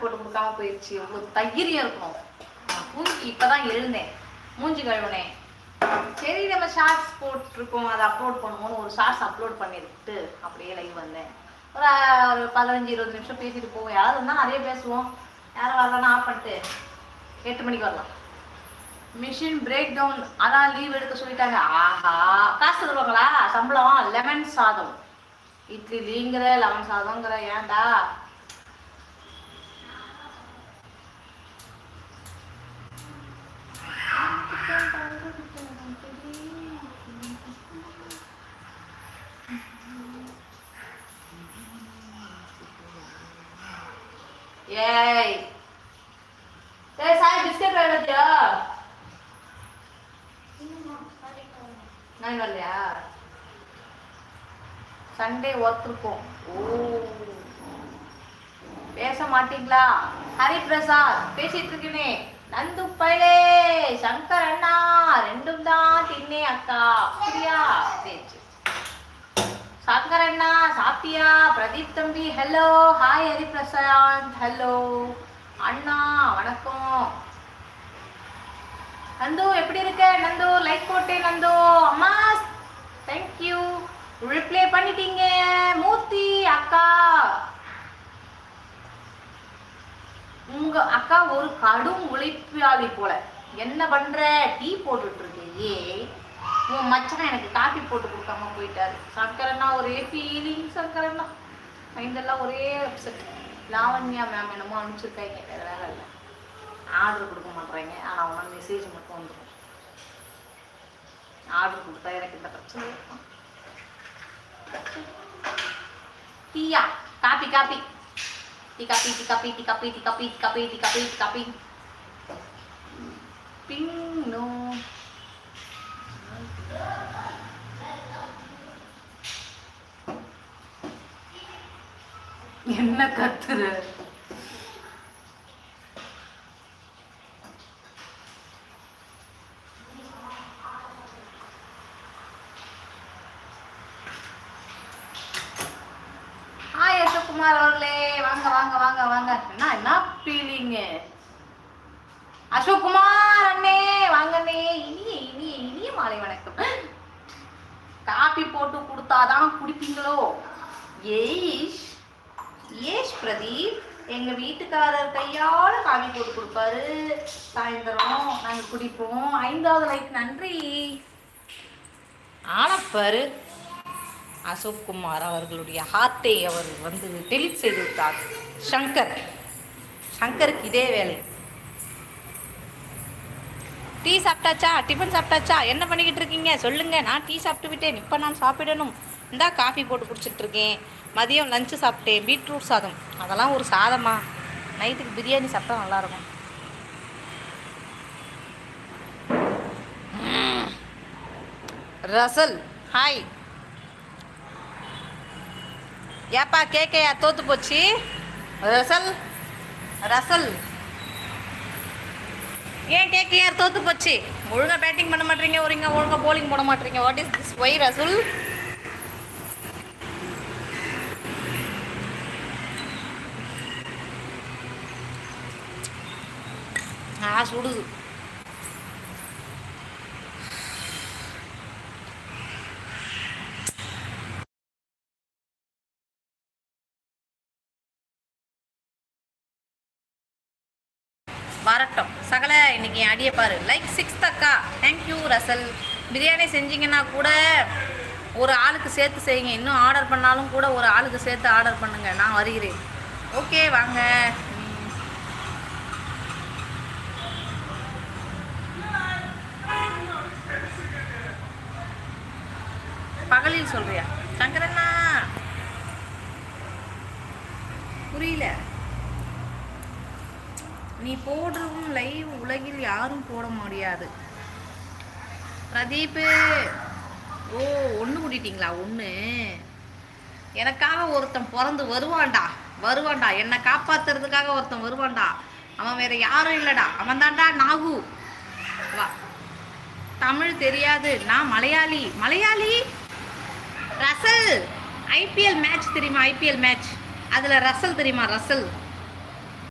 போட்டு கொடுக்காம போயிடுச்சு உங்களுக்கு தைரியம் இருக்கணும். மூஞ்சி தூங்கி இப்பதான் எழுந்தேன். மூஞ்சி கழுவுனேன். சரி நம்ம ஷார்ட்ஸ் போட்டிருக்கோம். அதை அப்லோட் பண்ணுவோம்னு ஒரு ஷார்ட்ஸ் அப்லோட் பண்ணிட்டு அப்படியே லைவ் வந்தேன். ஒரு ஒரு பதினஞ்சு இருபது நிமிஷம் பேசிட்டு போவோம். யாராவது இருந்தால் நிறைய பேசுவோம். யாரும் வரலன்னா ஆஃப் பண்ணிட்டு எட்டு மணிக்கு வரலாம். மிஷின் பிரேக் டவுன் அதான் லீவ் எடுக்க சொல்லிட்டாங்க. ஆஹா. காசு தருவாங்களா? சம்பளம்? லெமன் சாதம். இட்லி லீங்கிற லெமன் சாதங்கிற ஏன்டா? ஏய். ஏய் சாய் பிஸ்கட் வேணுத்தியா நான் வரலையா சண்டே ஒர்த்திருக்கோம் ஓ. பேச மாட்டீங்களா? ஹரி ஹரிபிரசாத் பேசிட்டு இருக்கேனே. நந்து பழே சங்கர் அண்ணா ரெண்டும் தான் தின்னே அக்கா. அப்படியா? சரி சங்கர் அண்ணா சாப்பிட்டியா? பிரதீப் தம்பி ஹலோ ஹாய் ஹரிபிரசாந்த். ஹலோ அண்ணா வணக்கம். நந்து எப்படி இருக்க? நந்து லைக் போட்டேன் நந்து. அம்மா தேங்க்யூ ரிப்ளை பண்ணிட்டீங்க. மூர்த்தி அக்கா உங்க அக்கா ஒரு கடும் உழைப்பாளி போல. என்ன பண்ற? டீ போட்டுட்டு இருக்கியே உன் மச்சான் எனக்கு காஃபி போட்டு கொடுக்காம போயிட்டாரு. சங்கரன்னா ஒரே ஃபீலிங் சங்கரன்னா மைண்டெல்லாம் ஒரே அப்செட் லாவண்யா மேம் என்னமோ அனுப்பிச்சிருக்காங்க வேற வேற இல்லை. ஆர்டர் கொடுக்க மாட்றாங்க. ஆனால் அவனால் மெசேஜ் மட்டும் வந்துடும் ஆர்டர் கொடுத்தா எனக்கு இந்த பிரச்சனை இருக்கும். டீயா? Coffee coffee tea coffee tea coffee tea coffee tea coffee tea coffee tea coffee tea coffee ping no என்ன கத்துற ஹாய் யசகுமார் அவர்களே வாங்க வாங்க வாங்க வாங்க. என்ன என்ன ஃபீலிங்கு அசோக்குமார் அண்ணே வாங்கண்ணே இனிய இனிய இனிய மாலை வணக்கம். காபி போட்டு கொடுத்தாதான் குடிப்பீங்களோ? ஏஷ் ஏஷ் பிரதீப் எங்க வீட்டுக்காரர் கையால காபி போட்டு கொடுப்பாரு. சாயந்தரம் நாங்க குடிப்போம். ஐந்தாவது லைக் நன்றி. ஆனப்பாரு. அசோக் குமார் அவர்களுடைய ஹார்ட்டை அவர் வந்து டெலிட் செய்து விட்டார் சங்கர். சங்கருக்கு இதே வேலை. டீ சாப்பிட்டாச்சா? டிஃபன் சாப்பிட்டாச்சா? என்ன பண்ணிக்கிட்டு இருக்கீங்க? சொல்லுங்க. நான் டீ சாப்பிட்டு விட்டேன். இப்போ நான் சாப்பிடணும். இந்தா காஃபி போட்டு குடிச்சிட்டு இருக்கேன். மதியம் லஞ்சு சாப்பிட்டேன். பீட்ரூட் சாதம். அதெல்லாம் ஒரு சாதமா? நைட்டுக்கு பிரியாணி சாப்பிட்டா நல்லாயிருக்கும். ரசல். ஹாய் ஏப்பா கேக்கையா? தோத்து போச்சு. Russell Russell. ஏன் கேக்கையார் தோத்து போச்சு. ஒழுங்கா பேட்டிங் பண்ண மாட்டீங்க ஒருங்க ஒழுங்கா போலிங் போட மாட்டீங்க. What is this why Russell? ஆ சுடுது. சகல இன்னைக்கு அடியை பாரு. லைக் சிக்ஸ் அக்கா தேங்க்யூ ரசல் பிரியாணி செஞ்சீங்கன்னா கூட ஒரு ஆளுக்கு சேர்த்து செய்யுங்க. இன்னும் ஆர்டர் பண்ணாலும் கூட ஒரு ஆளுக்கு சேர்த்து ஆர்டர் பண்ணுங்க. நான் வருகிறேன். ஓகே வாங்க. பகலில் சொல்றியா? சங்கரண்ணா. புரியல. நீ போடுறவும் லைவ் உலகில் யாரும் போட முடியாது. பிரதீப்பு ஓ ஒன்று கூட்டிட்டீங்களா? ஒன்று எனக்காக ஒருத்தன் பிறந்து வருவான்டா. வருவான்டா. என்னை காப்பாத்துறதுக்காக ஒருத்தன் வருவான்டா. அவன் வேற யாரும் இல்லைடா. அவன் தான்டா நாகு. வா. தமிழ் தெரியாது. நான் Malayali. Malayali? Russell. IPL match தெரியுமா? ஐபிஎல் மேட்ச் அதில் ரசல் தெரியுமா? ரசல்.